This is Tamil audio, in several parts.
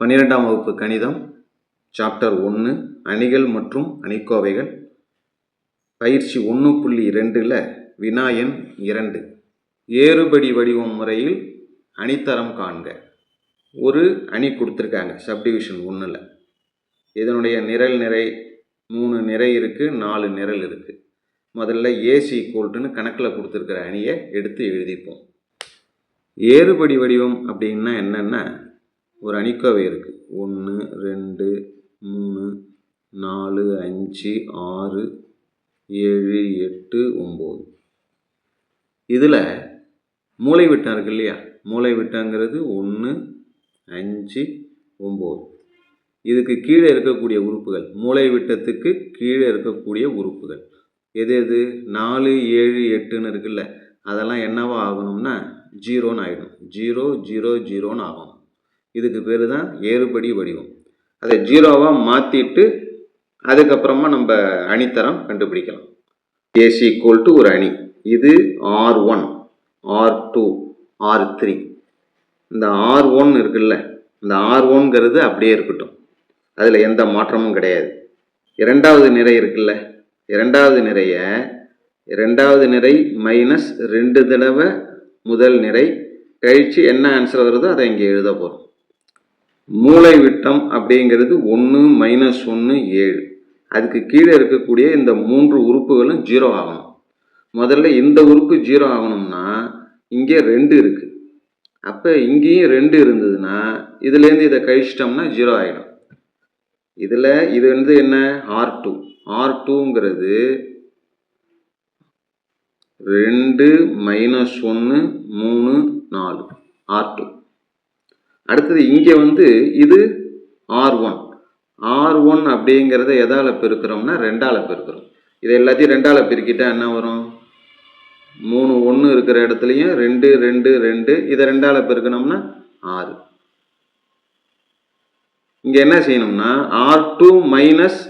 பன்னிரெண்டாம் வகுப்பு கணிதம் சாப்டர் ஒன்று அணிகள் மற்றும் அணிக்கோவைகள். பயிற்சி ஒன்று புள்ளி ரெண்டில் வினாயன் இரண்டு. ஏறுபடி வடிவம் முறையில் அணித்தரம் காண்க. ஒரு அணி கொடுத்துருக்காங்க சப்டிவிஷன் ஒன்றில் இதனுடைய நிரல் நிறை மூணு நிறை இருக்குது நாலு நிரல் இருக்குது முதல்ல ஏசி ஈக்குவல்ட்டுன்னு கணக்கில் கொடுத்துருக்கிற அணியை எடுத்து எழுதிப்போம். ஏறுபடி வடிவம் அப்படின்னா என்னென்னா ஒரு அணிக்கோவை இருக்குது ஒன்று ரெண்டு மூணு நாலு அஞ்சு ஆறு ஏழு எட்டு ஒம்பது. இதில் மூளை விட்டம் இருக்கு இல்லையா? மூளை விட்டங்கிறது ஒன்று அஞ்சு ஒம்பது. இதுக்கு கீழே இருக்கக்கூடிய உறுப்புகள் மூளை விட்டத்துக்கு கீழே இருக்கக்கூடிய உறுப்புகள். எது எது? நாலு ஏழு எட்டுன்னு இருக்குல்ல. அதெல்லாம் என்னவா ஆகணும்னா ஜீரோன்னு ஆகிடும் ஜீரோ ஜீரோ ஜீரோன்னு ஆகும். இதுக்கு பேர் தான் ஏறுபடி வடிவம். அதை ஜீரோவாக மாற்றிட்டு அதுக்கப்புறமா நம்ம அணித்தரம் கண்டுபிடிக்கலாம். ஏசி ஈக்குவல் டு ஒரு அணி. இது R one R two R three இந்த ஆர் ஒன் இருக்குல்ல இந்த ஆர் ஒன்ங்கிறது அப்படியே இருக்கட்டும். அதில் எந்த மாற்றமும் கிடையாது. இரண்டாவது நிறை இருக்குல்ல இரண்டாவது நிறைய இரண்டாவது நிறை மைனஸ் ரெண்டு தடவை முதல் நிறை. கழித்து என்ன ஆன்சர் வருதோ அதை இங்கே எழுத போகிறோம் மூளை விட்டம் அப்படிங்கிறது ஒன்று மைனஸ் ஒன்று ஏழு. அதுக்கு கீழே இருக்கக்கூடிய இந்த மூன்று உறுப்புகளும் ஜீரோ ஆகணும். முதல்ல இந்த உறுப்பு ஜீரோ ஆகணும்னா இங்கே ரெண்டு இருக்குது அப்போ இங்கேயும் ரெண்டு இருந்ததுன்னா இதுலேருந்து இதை கழிச்சிட்டோம்னா ஜீரோ ஆகிடும் இதில் இது வந்து என்ன? ஆர் டூ ஆர் டூங்கிறது ரெண்டு மைனஸ் ஒன்று மூணு நாலு. ஆர் டூ அடுத்தது இங்கே வந்து இது ஆர் ஒன் ஆர் ஒன் அப்படிங்கிறத எதால் பெருக்கிறோம்னா ரெண்டால் பெருக்கிறோம். இதை எல்லாத்தையும் ரெண்டால் பெருக்கிட்டா என்ன வரும்? மூணு ஒன்று இருக்கிற இடத்துலையும் ரெண்டு ரெண்டு ரெண்டு. இதை ரெண்டால் பெருக்கணும்னா ஆறு. இங்கே என்ன செய்யணும்னா ஆர் டூ மைனஸ்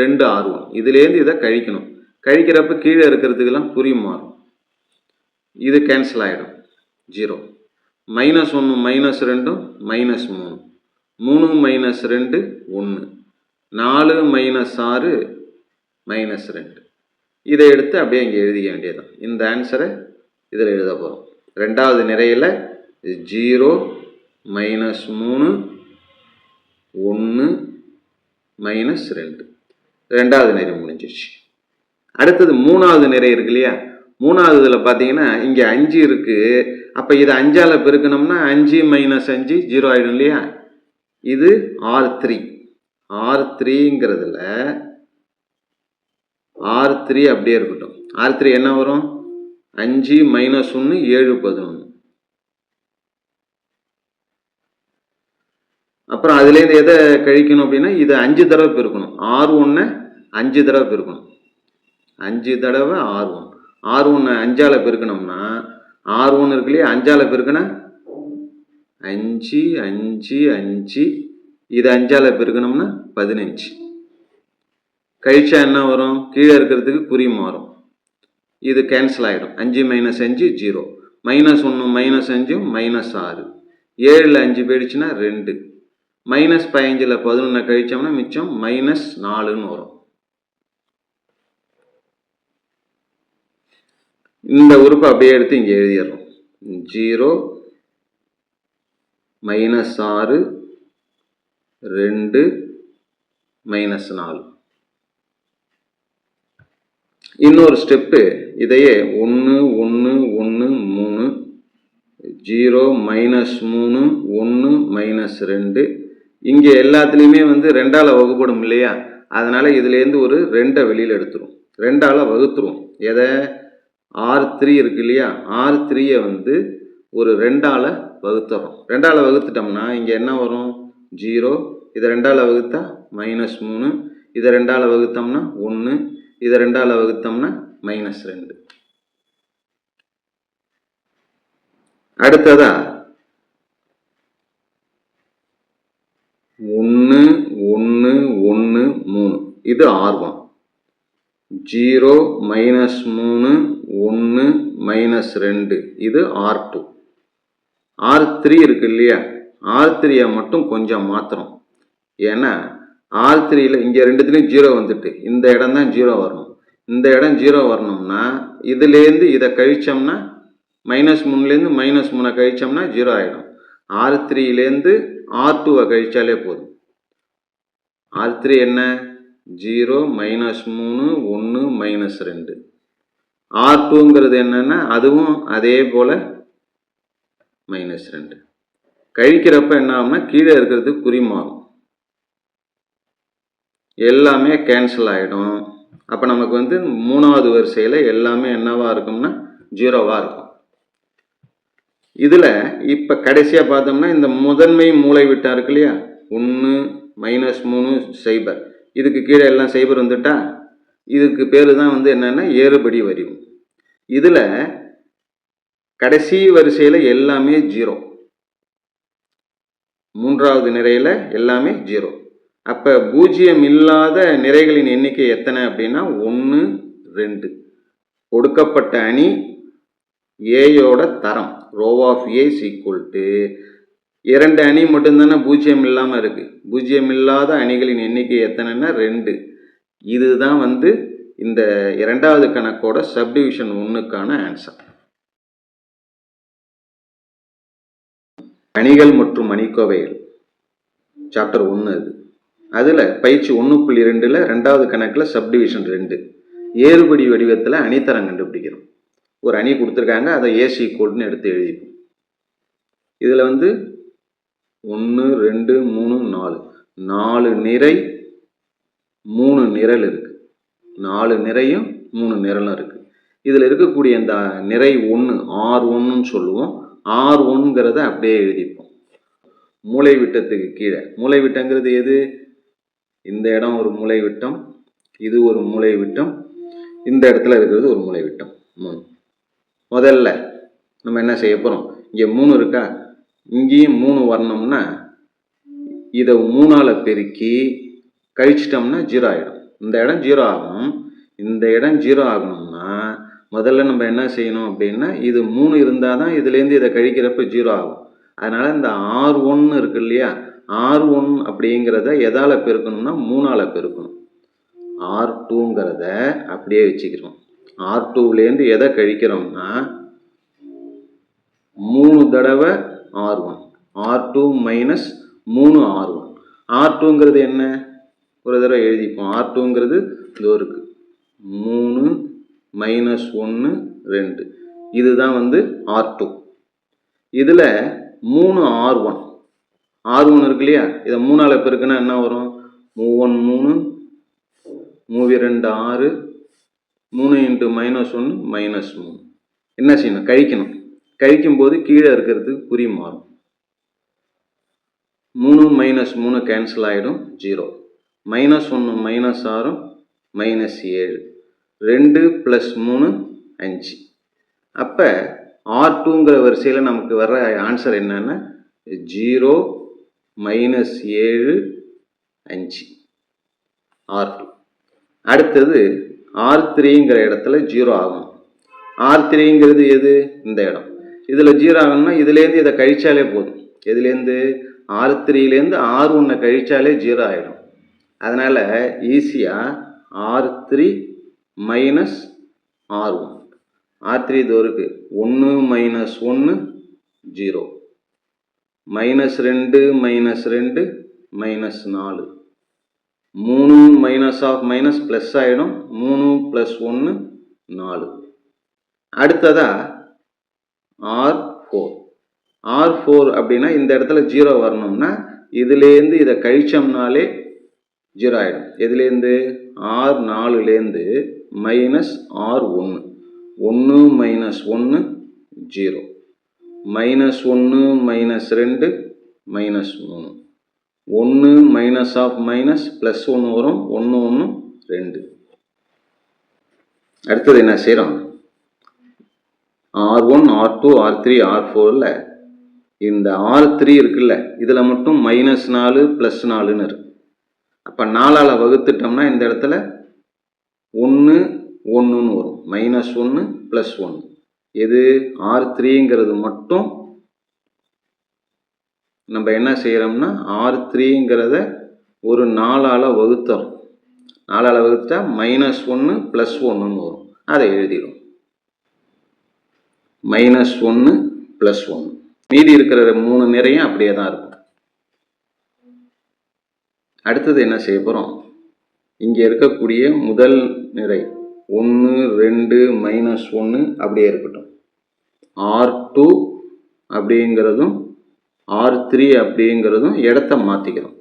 ரெண்டு ஆர் ஒன் இதுலேருந்து இதை கழிக்கணும். கழிக்கிறப்ப கீழே இருக்கிறதுக்கெல்லாம் புரியும் மாறும். இது கேன்சல் ஆகிடும் ஜீரோ. மைனஸ் ஒன்று மைனஸ் ரெண்டும் மைனஸ் மூணு. மூணு மைனஸ் ரெண்டு ஒன்று நாலு மைனஸ் ஆறு மைனஸ் ரெண்டு. இதை எடுத்து அப்படியே இங்கே எழுதிக்க வேண்டியதுதான். இந்த ஆன்சரை இதில் எழுத போகிறோம் ரெண்டாவது நிறையில் ஜீரோ மைனஸ் மூணு ஒன்று மைனஸ் ரெண்டு. ரெண்டாவது நிறை முடிஞ்சிருச்சு. அடுத்தது மூணாவது நிறை இருக்கு இல்லையா? மூணாவது இதில் பார்த்தீங்கன்னா இங்கே அஞ்சு இருக்குது அப்போ இதை அஞ்சால் பெருக்கணும்னா அஞ்சு மைனஸ் அஞ்சு ஜீரோ ஆகிடும் இல்லையா? இது ஆர் த்ரீ ஆர் த்ரீங்கிறதுல ஆர் த்ரீ அப்படியே இருக்கட்டும். ஆர் த்ரீ என்ன வரும்? அஞ்சு மைனஸ் ஒன்று ஏழு பதினொன்று அப்புறம் அதுலேருந்து எதை கழிக்கணும் அப்படின்னா இதை அஞ்சு தடவை பெருக்கணும். ஆறு ஒன்று அஞ்சு தடவை பெருக்கணும். அஞ்சு தடவை ஆறு ஒன் ஆறு ஒன்று அஞ்சால் பெருக்கணும்னா ஆறு ஒன்று இருக்கு இல்லையா? அஞ்சால் பெருக்கினா அஞ்சு அஞ்சு அஞ்சு. இது அஞ்சால் பெருக்கணும்னா பதினஞ்சு. கழிச்சா என்ன வரும்? கீழே இருக்கிறதுக்கு குறி மாறும். இது கேன்சல் ஆகிடும் அஞ்சு மைனஸ் அஞ்சு ஜீரோ மைனஸ் ஒன்று மைனஸ் அஞ்சு மைனஸ் ஆறு. ஏழில் அஞ்சு போயிடுச்சுன்னா ரெண்டு. மைனஸ் பதினஞ்சில் பதினொன்று கழிச்சோம்னா மிச்சம் மைனஸ் நாலுன்னு வரும். இந்த உறுப்பை அப்படியே எடுத்து இங்கே எழுதிடுறோம். ஜீரோ மைனஸ் ஆறு ரெண்டு மைனஸ் நாலு. இன்னொரு ஸ்டெப்பு இதையே ஒன்று ஒன்று ஒன்று மூணு ஜீரோ மைனஸ் மூணு ஒன்று மைனஸ் ரெண்டு. இங்கே எல்லாத்துலேயுமே வந்து ரெண்டால் வகுப்படும் இல்லையா? அதனால் இதுலேருந்து ஒரு ரெண்டை வெளியில் எடுத்துரும். ரெண்டால் வகுத்துருவோம். எதை? ஆர் த்ரீ இருக்கு இல்லையா? ஆர் த்ரீயை வந்து ஒரு ரெண்டால் வகுத்துறோம். ரெண்டால் வகுத்துட்டோம்னா இங்கே என்ன வரும்? ஜீரோ இதை ரெண்டால் வகுத்தா மைனஸ் மூணு. இதை ரெண்டால் வகுத்தோம்னா ஒன்று இதை ரெண்டால் வகுத்தோம்னா மைனஸ் ரெண்டு. அடுத்ததா? ஒன்று ஒன்று ஒன்று மூணு. இது ஆர்வம். ஜீரோ மைனஸ் மூணு ஒன்று மைனஸ் ரெண்டு. இது ஆர் டூ ஆர் த்ரீ இருக்கு இல்லையா? ஆர் த்ரீயை மட்டும் கொஞ்சம் மாற்றுறோம் ஏன்னா ஆர் த்ரீயில் இங்கே ரெண்டுத்துலேயும் ஜீரோ வந்துட்டு. இந்த இடம் தான் ஜீரோ வரணும். இந்த இடம் ஜீரோ வரணும்னா இதுலேருந்து இதை கழித்தோம்னா மைனஸ் மூணுலேருந்து மைனஸ் மூணை கழிச்சோம்னா ஜீரோ ஆகிடும் ஆர் த்ரீலேருந்து ஆர் டூவை கழிச்சாலே போதும். ஆர் த்ரீ என்ன? ஜீரோ மைனஸ் மூணு ஒன்று மைனஸ் ரெண்டு. ஆர் டூங்கிறது என்னென்னா அதுவும் அதே போல் மைனஸ் ரெண்டு. கழிக்கிறப்ப என்ன ஆகும்னா கீழே இருக்கிறது குறிமாறும் எல்லாமே கேன்சல் ஆகிடும் அப்போ நமக்கு வந்து மூணாவது வரிசையில் எல்லாமே என்னவாக இருக்கும்னா ஜீரோவாக இருக்கும். இதில் இப்போ கடைசியாக பார்த்தோம்னா இந்த முதன்மை மூளை விட்டா இருக்கு இல்லையா? ஒன்று மைனஸ் மூணு சைபர் இதுக்கு கீழே எல்லாம் சைபர் வந்துட்டா இதுக்கு பேர் தான் வந்து என்னென்னா ஏறுபடி வரி. இதில் கடைசி வரிசையில் எல்லாமே ஜீரோ. மூன்றாவது நிறையில் எல்லாமே ஜீரோ. அப்போ பூஜ்ஜியம் இல்லாத நிறைகளின் எண்ணிக்கை எத்தனை அப்படின்னா ஒன்று ரெண்டு. கொடுக்கப்பட்ட அணி ஏயோட தரம் row of A equal to இரண்டு அணி மட்டும்தானே பூஜ்ஜியம் இல்லாமல் இருக்குது பூஜ்ஜியம் இல்லாத அணிகளின் எண்ணிக்கை எத்தனைன்னா ரெண்டு. இதுதான் வந்து இந்த இரண்டாவது கணக்கோட சப்டிவிஷன் ஒன்றுக்கான ஆன்சர் அணிகள் மற்றும் அணிக்கோவைகள். சாப்டர் ஒன்று அது. அதில் பயிற்சி ஒன்று புள்ளி ரெண்டில் ரெண்டாவது கணக்கில் சப்டிவிஷன் ரெண்டு. ஏறுபடி வடிவத்தில் அணித்தரம் கண்டுபிடிக்கிறோம். ஒரு அணி கொடுத்துருக்காங்க அதை ஏசி கோட்னு எடுத்து எழுதிப்போம். இதில் வந்து ஒன்று ரெண்டு மூணு நாலு. நாலு நிறை மூணு நிரல் இருக்குது நாலு நிறையும் மூணு நிரலும் இருக்குது இதில் இருக்கக்கூடிய இந்த நிறை ஒன்று ஆர் ஒன்றுன்னு சொல்லுவோம். ஆர் ஒன்னுங்கிறத அப்படியே எழுதிப்போம். மூளை விட்டத்துக்கு கீழே. மூளை விட்டங்கிறது எது? இந்த இடம் ஒரு மூளை விட்டம் இது ஒரு மூளை விட்டம் இந்த இடத்துல இருக்கிறது ஒரு மூளை விட்டம். மூணு. முதல்ல நம்ம என்ன செய்ய போகிறோம் இங்கே மூணு இருக்கா? இங்கேயும் மூணு வரணும்னா இதை மூணால் பெருக்கி கழிச்சிட்டோம்னா ஜீரோ ஆகிடும் இந்த இடம் ஜீரோ ஆகும். இந்த இடம் ஜீரோ ஆகணும்னா முதல்ல நம்ம என்ன செய்யணும் அப்படின்னா இது மூணு இருந்தால் தான் இதுலேருந்து இதை கழிக்கிறப்ப ஜீரோ ஆகும். அதனால் இந்த ஆர் ஒன்று இருக்கு இல்லையா? ஆர் ஒன் அப்படிங்கிறத எதால் பெருக்கணும்னா மூணால் பெருக்கணும். ஆர் டூங்கிறத அப்படியே வச்சுக்கிறோம். ஆர் டூவிலேருந்து எதை கழிக்கிறோம்னா மூணு தடவை R one R two minus மூணு ஆர் ஒன் ஆர் டூங்கிறது என்ன? ஒரு தடவை எழுதிப்போம். ஆர் டூங்கிறது இதோ இருக்குது மூணு மைனஸ் ஒன்று ரெண்டு. இதுதான் வந்து ஆர் டூ இதில் மூணு ஆர் ஒன் ஆர் ஒன் இருக்கு இல்லையா? இதை மூணால் பெருக்குன்னா என்ன வரும்? மூவன் மூணு மூவி ரெண்டு ஆறு மூணு இன்ட்டு மைனஸ் ஒன்று மைனஸ் மூணு. என்ன செய்யணும்? கழிக்கணும். கழிக்கும் போது கீழே இருக்கிறது குறி மாறும். மூணு மைனஸ் மூணு கேன்சல் ஆகிடும் ஜீரோ மைனஸ் ஒன்று மைனஸ் ஆறும் மைனஸ் ஏழு. ரெண்டு ப்ளஸ் மூணு அஞ்சு. அப்போ ஆர் டூங்கிற வரிசையில் நமக்கு வர்ற ஆன்சர் என்னென்னா ஜீரோ மைனஸ் ஏழு அஞ்சு. ஆர் டூ அடுத்தது ஆர் த்ரீங்கிற இடத்துல ஜீரோ ஆகும். ஆர் த்ரீங்கிறது எது? இந்த இடம். இதில் ஜீரோ ஆகணும்னா இதுலேருந்து இதை கழிச்சாலே போதும். இதுலேருந்து ஆர் த்ரீலேருந்து ஆர் ஒன்றை கழிச்சாலே ஜீரோ ஆகிடும் அதனால் ஈஸியாக R three minus R one. R three தோருக்கு ஒன்று மைனஸ் ஒன்று ஜீரோ. மைனஸ் ரெண்டு மைனஸ் ரெண்டு மைனஸ் நாலு. மூணு மைனஸ் ஆஃப் மைனஸ் ப்ளஸ் ஆகிடும் மூணு ப்ளஸ் ஒன்று நாலு. அடுத்ததாக ஆர் ஃபோர் ஆர் ஃபோர் அப்படின்னா இந்த இடத்துல ஜீரோ வரணும்னா இதுலேருந்து இதை கழிச்சோம்னாலே ஜீரோ ஆகிடும் எதுலேருந்து ஆர் நாலுலேருந்து மைனஸ் ஆர் ஒன்று ஒன்று மைனஸ் ஒன்று ஜீரோ மைனஸ் ஒன்று மைனஸ் ரெண்டு மைனஸ் மூணு. ஒன்று மைனஸ் ஆஃப் மைனஸ் ப்ளஸ் ஒன்று வரும். ஒன்று ஒன்று ரெண்டு. அடுத்தது என்ன செய்கிறோம் R one R two R three R ஃபோரில் இந்த ஆர் த்ரீ இருக்குல்ல இதில் மட்டும் மைனஸ் நாலு ப்ளஸ் நாலுன்னு இருக்கு. அப்போ நாலால் வகுத்துட்டோம்னா இந்த இடத்துல ஒன்று ஒன்றுன்னு வரும். மைனஸ் ஒன்று ப்ளஸ் ஒன்று எது? ஆர் த்ரீங்கிறது மட்டும் நம்ம என்ன செய்கிறோம்னா ஆர் த்ரீங்கிறத ஒரு நாலால் வகுத்தோம் நாலால் வகுத்துட்டா மைனஸ் ஒன்று ப்ளஸ் ஒன்றுன்னு வரும். அதை எழுதிடும் மைனஸ் ஒன்று ப்ளஸ் ஒன்று மீதி இருக்கிற மூணு நிறையும் அப்படியே தான் இருக்கும். அடுத்தது என்ன செய்ய போகிறோம் இங்கே இருக்கக்கூடிய முதல் நிறை ஒன்று ரெண்டு மைனஸ் ஒன்று அப்படியே இருக்கட்டும். ஆர் டூ அப்படிங்கிறதும் ஆர் த்ரீ அப்படிங்கிறதும் இடத்த மாற்றிக்கிறோம்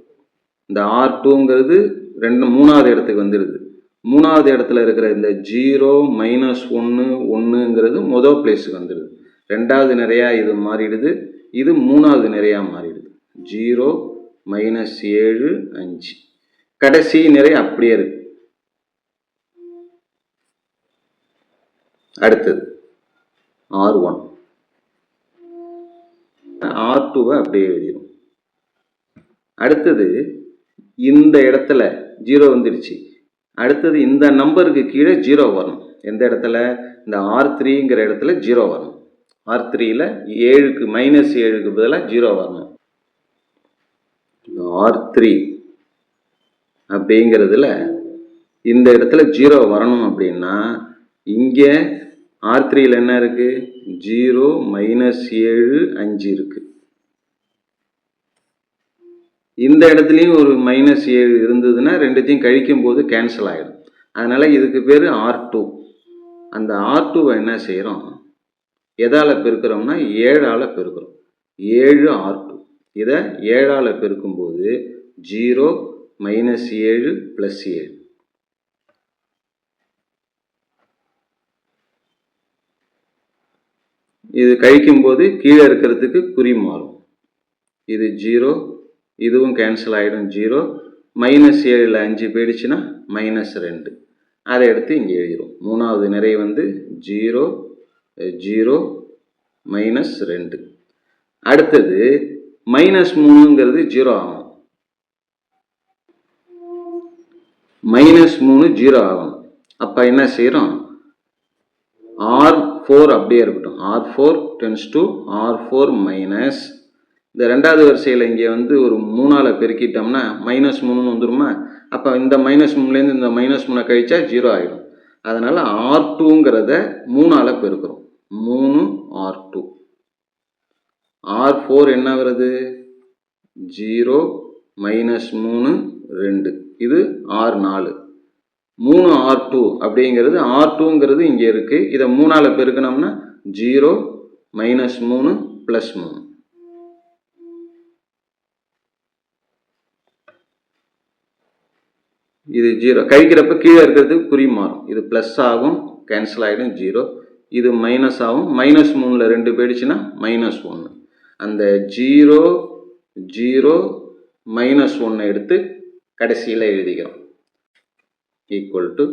இந்த ஆர் டூங்கிறது ரெண்டு மூணாவது இடத்துக்கு வந்துடுது மூணாவது இடத்துல இருக்கிற இந்த ஜீரோ மைனஸ் ஒன்று ஒன்றுங்கிறது மொதல் பிளேஸுக்கு வந்துடுது. ரெண்டாவது நிறையா இது மாறிடுது. இது மூணாவது நிறையா மாறிடுது. ஜீரோ மைனஸ் ஏழு அஞ்சு. கடைசி நிறை அப்படியே இருக்கு. அடுத்தது. R one. ஆர் டூவை அப்படியே எழுதிடும் அடுத்தது இந்த இடத்துல ஜீரோ வந்துடுச்சு. அடுத்தது இந்த நம்பருக்கு கீழே ஜீரோ வரணும் எந்த இடத்துல? இந்த ஆர் த்ரீங்கிற இடத்துல ஜீரோ வரணும் ஆர் த்ரீயில் ஏழுக்கு மைனஸ் ஏழுக்கு பதிலாக ஜீரோ வரணும். ஆர் த்ரீ அப்படிங்கிறதுல இந்த இடத்துல ஜீரோ வரணும் அப்படின்னா இங்கே ஆர் த்ரீயில் என்ன இருக்குது ஜீரோ மைனஸ் ஏழு அஞ்சு இருக்குது இந்த இடத்துலையும் ஒரு மைனஸ் ஏழு இருந்ததுன்னா ரெண்டுத்தையும் கழிக்கும் போது கேன்சல் ஆகிடும் அதனால் இதுக்கு பேர் ஆர் டூ அந்த ஆர் டூவை என்ன செய்கிறோம் எதால் பெருக்கிறோம்னா ஏழால் பெருக்கிறோம். ஏழு ஆர் டூ இதை ஏழால் பெருக்கும்போது ஜீரோ மைனஸ் ஏழு ப்ளஸ் ஏழு. இது கழிக்கும்போது கீழே இருக்கிறதுக்கு குறி மாறும். இது ஜீரோ இதுவும் கேன்சல் ஆகிடும் ஜீரோ மைனஸ் ஏழில் அஞ்சு போயிடுச்சுன்னா மைனஸ் ரெண்டு. அதை எடுத்து இங்கே எழுதிடும் மூணாவது நிறை வந்து ஜீரோ ஜீரோ மைனஸ் ரெண்டு. அடுத்தது மைனஸ் மூணுங்கிறது ஜீரோ ஆகும். மைனஸ் மூணு ஜீரோ ஆகும். அப்போ என்ன செய்கிறோம் ஆர் ஃபோர் அப்படியே இருக்கட்டும். R four tends to R four minus இந்த ரெண்டாவது வரிசையில் இங்கே வந்து ஒரு மூணால் பெருக்கிட்டோம்னா மைனஸ் மூணுன்னு வந்துருமா? அப்போ இந்த மைனஸ் மூணுலேருந்து இந்த மைனஸ் மூணை கழிச்சா ஜீரோ ஆகிடும் அதனால் ஆர் டூங்கிறத மூணால் பெருக்கிறோம். மூணு ஆர் டூ ஆர் ஃபோர் என்ன வருது ஜீரோ மைனஸ் மூணு ரெண்டு. இது ஆர் நாலு. மூணு ஆர் டூ அப்படிங்கிறது ஆர் டூங்கிறது இங்கே இருக்குது இதை மூணால் பெருக்கணும்னா ஜீரோ மைனஸ் மூணு ப்ளஸ் மூணு. இது ஜீரோ கழிக்கிறப்ப கீழே இருக்கிறது குறி மாறும். இது ப்ளஸ் ஆகும் கேன்சல் ஆகிடும் ஜீரோ இது மைனஸ் ஆகும். மைனஸ் மூணில் ரெண்டு போயிடுச்சுன்னா மைனஸ் ஒன்று அந்த ஜீரோ ஜீரோ மைனஸ் ஒன்று எடுத்து கடைசியில் எழுதிக்கிறோம். ஈக்குவல் டு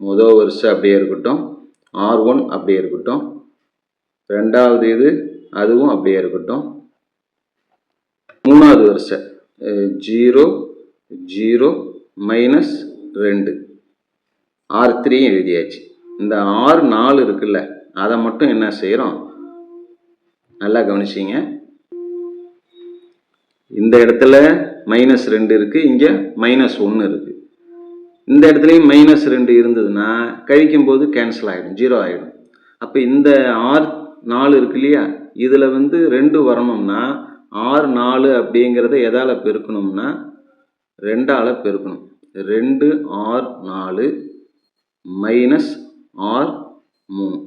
முதல் வருஷம் அப்படியே இருக்கட்டும். ஆர் ஒன் அப்படியே இருக்கட்டும். ரெண்டாவது இது அதுவும் அப்படியே இருக்கட்டும். மூணாவது வருஷம். ஜீரோ ஜீரோ மைனஸ் ரெண்டு. ஆர் த்ரீயும் எழுதியாச்சு. இந்த ஆறு நாலு இருக்குல்ல அதை மட்டும் என்ன செய்கிறோம் நல்லா கவனிச்சிங்க. இந்த இடத்துல மைனஸ் ரெண்டு இருக்குது இங்கே மைனஸ் ஒன்று இருக்குது இந்த இடத்துலையும் மைனஸ் ரெண்டு இருந்ததுன்னா கழிக்கும் போது கேன்சல் ஆகிடும் ஜீரோ ஆகிடும் அப்போ இந்த ஆர் நாலு இருக்கு இல்லையா இதில் வந்து ரெண்டு வரணும்னா ஆறு நாலு அப்படிங்கிறத எதால் பெருக்கணும்னா ரெண்டால் பெருக்கணும். ரெண்டு ஆர் நாலு மைனஸ் ஆர் மூணு.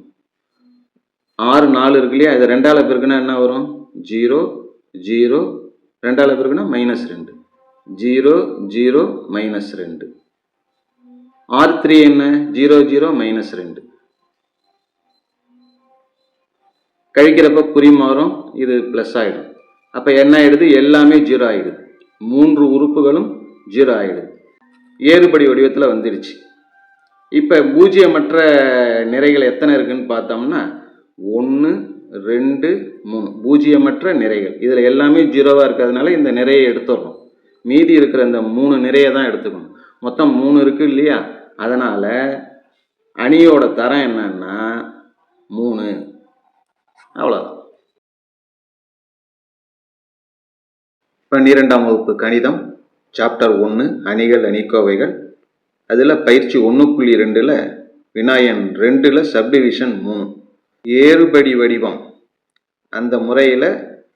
ஆறு நாலு இருக்கு இல்லையா? இது ரெண்டால் பெருக்குன்னா என்ன வரும்? ஜீரோ ஜீரோ ரெண்டால் பெருக்குன்னா மைனஸ் ரெண்டு. ஜீரோ ஜீரோ மைனஸ் ரெண்டு. ஆர் த்ரீ என்ன? ஜீரோ ஜீரோ மைனஸ் ரெண்டு. கழிக்கிறப்ப குறி மாறும். இது ப்ளஸ் ஆகிடும் அப்போ என்ன ஆகிடுது எல்லாமே ஜீரோ ஆகிடுது மூன்று உறுப்புகளும் ஜீரோ ஆகிடுது ஏறுபடி வடிவத்தில் வந்துடுச்சு இப்போ பூஜ்ஜியமற்ற நிறைகள் எத்தனை இருக்குன்னு பார்த்தோம்னா ஒன்று ரெண்டு மூணு. பூஜ்ஜியமற்ற நிறைகள். இதில் எல்லாமே ஜீரோவாக இருக்கிறதுனால இந்த நிறையை எடுத்துடுறோம். மீதி இருக்கிற இந்த மூணு நிறையை தான் எடுத்துக்கணும். மொத்தம் மூணு இருக்குது இல்லையா? அதனால் அணியோட தரம் என்னன்னா மூணு. அவ்வளோதான் பன்னிரெண்டாம் வகுப்பு கணிதம். சாப்டர் ஒன்று அணிகள் அணிக்கோவைகள். அதில் பயிற்சி ஒன்று புள்ளி ரெண்டில் வினாயன் ரெண்டில் சப்டிவிஷன் மூணு. ஏறுபடி வடிவம். அந்த முறையில்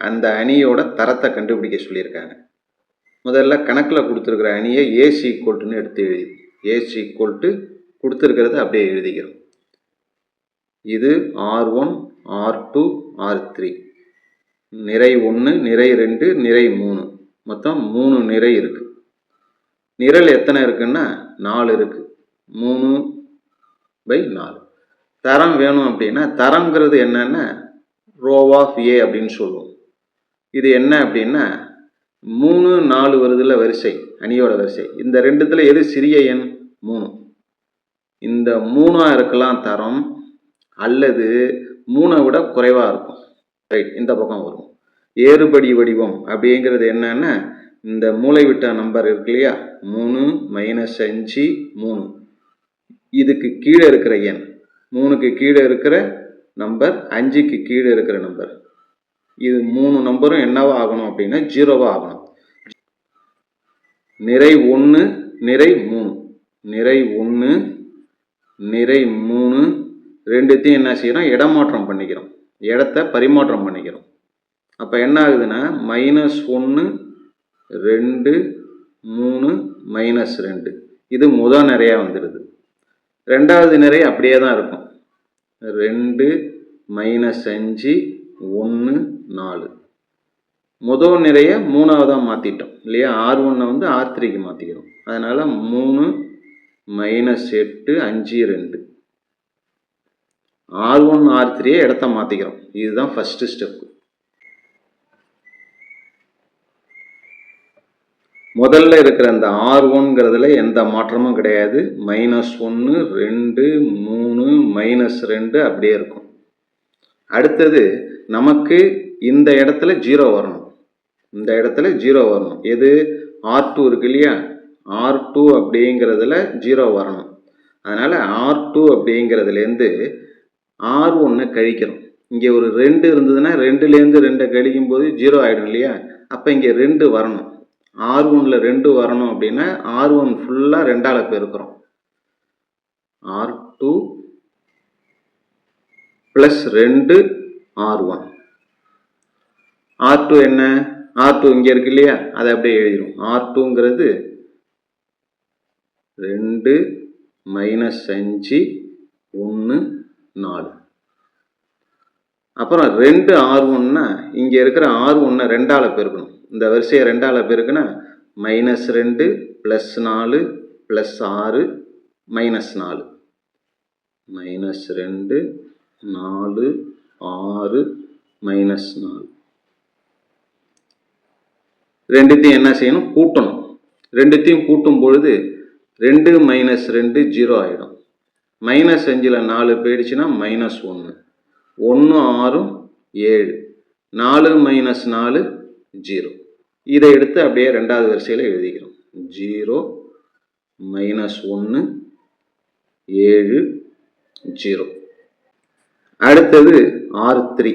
அந்த அணியோட தரத்தை கண்டுபிடிக்க சொல்லியிருக்காங்க. முதல்ல கணக்கில் கொடுத்துருக்குற அணியை ஏசி ஈக்குவல்ட்டுன்னு எடுத்து எழுதி ஏசி ஈக்குவல்ட்டு கொடுத்துருக்கிறத அப்படியே எழுதிக்கிறோம். இது R one R two R three நிறை ஒன்று நிறை ரெண்டு நிறை மூணு. மொத்தம் மூணு நிறை இருக்குது நிரல் எத்தனை இருக்குன்னா நாலு இருக்குது மூணு பை நாலு. தரம் வேணும் அப்படின்னா தரங்கிறது என்னன்னா ரோ ஆஃப் ஏ அப்படின்னு சொல்லுவோம். இது என்ன அப்படின்னா மூணு நாலு வருதுல வரிசை அணியோட வரிசை. இந்த ரெண்டுத்துல எது சிறிய எண்? மூணு. இந்த மூணாக இருக்கலாம் தரம் அல்லது மூணை விட குறைவாக இருக்கும். ரைட் இந்த பக்கம் வரும். ஏறுபடி வடிவம் அப்படிங்கிறது என்னன்னா இந்த மூளை விட்ட நம்பர் இருக்கு இல்லையா? மூணு மைனஸ் அஞ்சு மூணு. இதுக்கு கீழே இருக்கிற எண். மூணுக்கு கீழே இருக்கிற நம்பர் அஞ்சுக்கு கீழே இருக்கிற நம்பர் இது மூணு நம்பரும் என்னவா ஆகணும் அப்படின்னா ஜீரோவா ஆகணும். நிறை ஒன்று நிறை மூணு. நிறை ஒன்று நிறை மூணு. ரெண்டுத்தையும் என்ன செய்கிறோம் இடமாற்றம் பண்ணிக்கிறோம். இடத்த பரிமாற்றம் பண்ணிக்கிறோம். அப்போ என்ன ஆகுதுன்னா மைனஸ் ஒன்று ரெண்டு மூணு மைனஸ் ரெண்டு. இது முதல் நிறையா வந்துடுது. ரெண்டாவது நிறை அப்படியே தான் இருக்கும். ரெண்டு மைனஸ் அஞ்சு ஒன்று நாலு. முதல் நிறைய மூணாவதாக மாற்றிட்டோம் இல்லையா? ஆர் ஒன்னை வந்து ஆர் த்ரீக்கு மாற்றிக்கிறோம் அதனால் மூணு மைனஸ் எட்டு அஞ்சு ரெண்டு. ஆர் ஒன் ஆர் த்ரீயை இடத்த மாற்றிக்கிறோம் இதுதான் ஃபஸ்ட்டு ஸ்டெப்பு முதல்ல இருக்கிற அந்த ஆர் ஒன்ங்கிறதுல எந்த மாற்றமும் கிடையாது. மைனஸ் ஒன்று ரெண்டு மூணு மைனஸ் ரெண்டு அப்படியே இருக்கும். அடுத்தது நமக்கு இந்த இடத்துல ஜீரோ வரணும். இந்த இடத்துல ஜீரோ வரணும். எது? ஆர் டூ இருக்கு இல்லையா? ஆர் டூ அப்படிங்கிறதுல ஜீரோ வரணும். அதனால் ஆர் டூ அப்படிங்கிறதுலேருந்து ஆர் ஒன்று கழிக்கிறோம் இங்கே ஒரு ரெண்டு இருந்ததுன்னா ரெண்டுலேருந்து ரெண்டை கழிக்கும் போது ஜீரோ ஆகிடும் இல்லையா? அப்போ இங்கே ரெண்டு வரணும். ஆர் ஒனில் ரெண்டு வரணும் அப்படின்னா ஆர் ஒன் ஃபுல்லாக ரெண்டால் பெருக்கிறோம். ஆர் டூ ப்ளஸ் ரெண்டு ஆர் ஒன் ஆர் டூ என்ன? ஆர் டூ இங்கே இருக்கு இல்லையா? அதை அப்படியே எழுதிடும் ஆர் டூங்கிறது ரெண்டு மைனஸ் அஞ்சு ஒன்று நாலு. அப்புறம் ரெண்டு ஆர் ஒன்னா இங்கே இருக்கிற ஆர் ஒன்னை ரெண்டால் பெருக்கணும். இந்த வரிசையை ரெண்டால் பெருக்குன்னா மைனஸ் ரெண்டு ப்ளஸ் நாலு ப்ளஸ் ஆறு மைனஸ் நாலு. மைனஸ் ரெண்டு நாலு ஆறு மைனஸ் நாலு. ரெண்டுத்தையும் என்ன செய்யணும்? கூட்டணும். ரெண்டுத்தையும் கூட்டும் பொழுது ரெண்டு மைனஸ் ரெண்டு ஜீரோ ஆகிடும் மைனஸ் அஞ்சில் நாலு போயிடுச்சுன்னா மைனஸ் ஒன்று ஒன்று ஆறும் ஏழு. நாலு மைனஸ் நாலு ஜீரோ. இதை எடுத்து அப்படியே ரெண்டாவது வரிசையில் எழுதிக்கிறோம். ஜீரோ மைனஸ் ஒன்று ஏழு ஜீரோ. அடுத்தது ஆர் த்ரீ.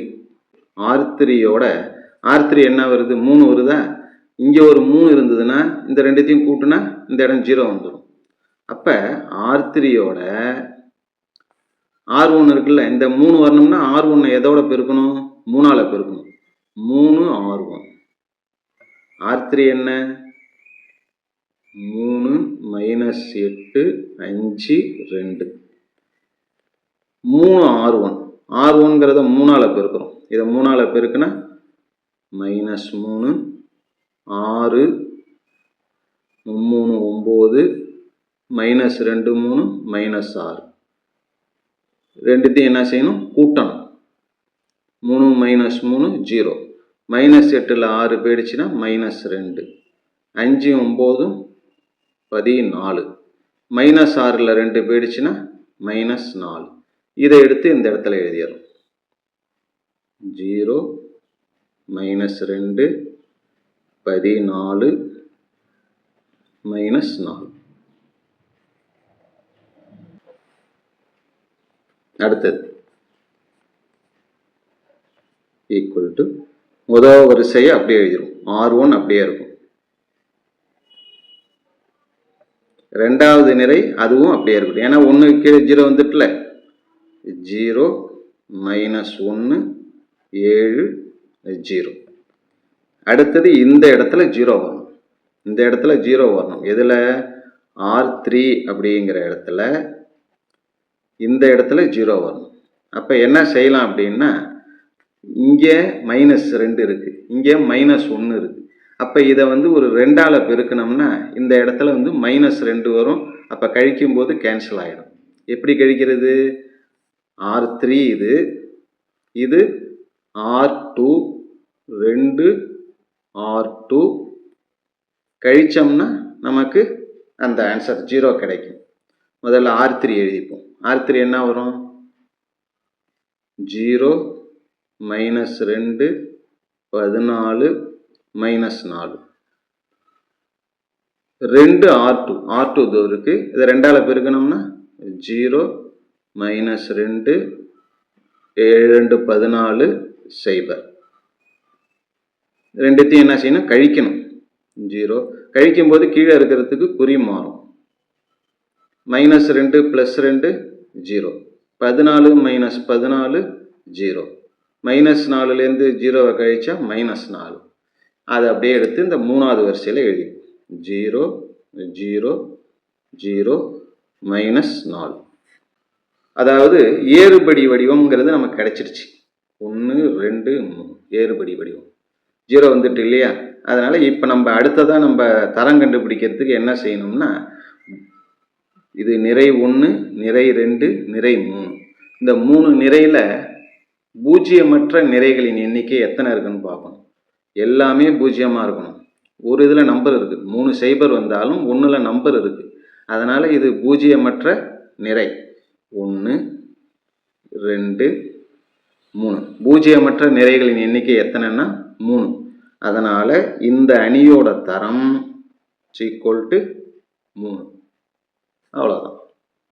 ஆர் த்ரீயோட ஆர் த்ரீ என்ன வருது? மூணு வருதா? இங்கே ஒரு மூணு இருந்ததுன்னா இந்த ரெண்டுத்தையும் கூட்டுனா இந்த இடம் ஜீரோ வந்துடும் அப்போ ஆர் த்ரீயோட ஆர் ஒன்று இருக்குல்ல இந்த மூணு வரணும்னா ஆர் ஒன்று எதோட பெருக்கணும்? மூணால் பெருக்கணும். மூணு ஆர் ஒன். ஆர் த்ரீ என்ன? மூணு மைனஸ் எட்டு அஞ்சு ரெண்டு. மூணு ஆர் ஒன் ஆர் ஒன்ங்கிறத மூணால் பெருக்கிறோம். இதை மூணால் பெருக்குன்னா மைனஸ் மூணு ஆறு மூணு ஒம்பது மைனஸ் ரெண்டு மூணு மைனஸ் ஆறு. ரெண்டுத்தையும் என்ன செய்யணும்? கூட்டணும். மூணு மைனஸ் மூணு ஜீரோ மைனஸ் எட்டில் ஆறு போயிடுச்சுன்னா மைனஸ் ரெண்டு. அஞ்சு ஒம்போதும் பதினாலு. மைனஸ் ஆறில் ரெண்டு போயிடுச்சுன்னா மைனஸ் நாலு. இதை எடுத்து இந்த இடத்துல எழுதிடுறோம். ஜீரோ மைனஸ் ரெண்டு பதினாலு மைனஸ் நாலு. அடுத்தது. ஈக்குவல் டு முதல் வரிசையை அப்படியே எழுதிடும் ஆர் ஒன் அப்படியே இருக்கும். ரெண்டாவது நிறை அதுவும் அப்படியே இருக்கட்டும் ஏன்னா ஒன்று கீழே ஜீரோ வந்துட்டுல. ஜீரோ மைனஸ் ஒன்று ஏழு ஜீரோ. அடுத்தது இந்த இடத்துல ஜீரோ வரணும். இந்த இடத்துல ஜீரோ வரணும். எதில்? ஆர் த்ரீ அப்படிங்கிற இடத்துல இந்த இடத்துல ஜீரோ வரணும். அப்போ என்ன செய்யலாம் அப்படின்னா இங்கே மைனஸ் ரெண்டு இருக்குது இங்கே மைனஸ் ஒன்று இருக்குது அப்போ இதை வந்து ஒரு ரெண்டால் பெருக்கணும்னா இந்த இடத்துல வந்து மைனஸ் ரெண்டு வரும். அப்போ கழிக்கும் போது கேன்சல் ஆகிடும் எப்படி கழிக்கிறது? ஆர் த்ரீ இது. இது ஆர் டூ ரெண்டு ஆர் டூ கழித்தோம்னா நமக்கு அந்த ஆன்சர் ஜீரோ கிடைக்கும். முதல்ல ஆர் த்ரீ எழுதிப்போம். ஆர் த்ரீ என்ன வரும்? ஜீரோ மைனஸ் ரெண்டு பதினாலு மைனஸ் நாலு. ரெண்டு ஆர் டூ ஆர் டூ இது இருக்குது இதை ரெண்டால் பெருக்கணும்னா ஜீரோ மைனஸ் ரெண்டு ஏழு ரெண்டு பதினாலு சைபர் ரெண்டுத்தையும் என்ன செய்யணும்? கழிக்கணும். ஜீரோ கழிக்கும் போது கீழே இருக்கிறதுக்கு குறி மாறும். மைனஸ் ரெண்டு ப்ளஸ் ரெண்டு ஜீரோ பதினாலு மைனஸ் பதினாலு ஜீரோ மைனஸ் நாலுலேருந்து ஜீரோவை கழிச்சா மைனஸ் நாலு. அதை அப்படியே எடுத்து இந்த மூணாவது வரிசையில் எழுதி. ஜீரோ ஜீரோ ஜீரோ மைனஸ் நாலு. அதாவது ஏறுபடி வடிவம்ங்கிறது நமக்கு கிடைச்சிருச்சு. ஒன்று ரெண்டு மூணு. ஏறுபடி வடிவம். ஜீரோ வந்துட்டு இல்லையா? அதனால் இப்போ நம்ம அடுத்ததாக நம்ம தரம் கண்டுபிடிக்கிறதுக்கு என்ன செய்யணும்னா இது நிறை ஒன்று நிறை ரெண்டு நிறை மூணு. இந்த மூணு நிறையில் பூஜ்ஜியமற்ற நிறைகளின் எண்ணிக்கை எத்தனை இருக்குன்னு பார்க்கணும். எல்லாமே பூஜ்ஜியமாக இருக்கணும். ஒரு இதில் நம்பர் இருக்குது மூணு சைபர் வந்தாலும் ஒன்றில் நம்பர் இருக்குது அதனால் இது பூஜ்ஜியமற்ற நிறை. ஒன்று ரெண்டு மூணு. பூஜ்ஜியமற்ற நிறைகளின் எண்ணிக்கை எத்தனைன்னா மூணு. அதனால் இந்த அணியோட தரம் சீக்குவல் டு மூணு. அவ்வளோதான்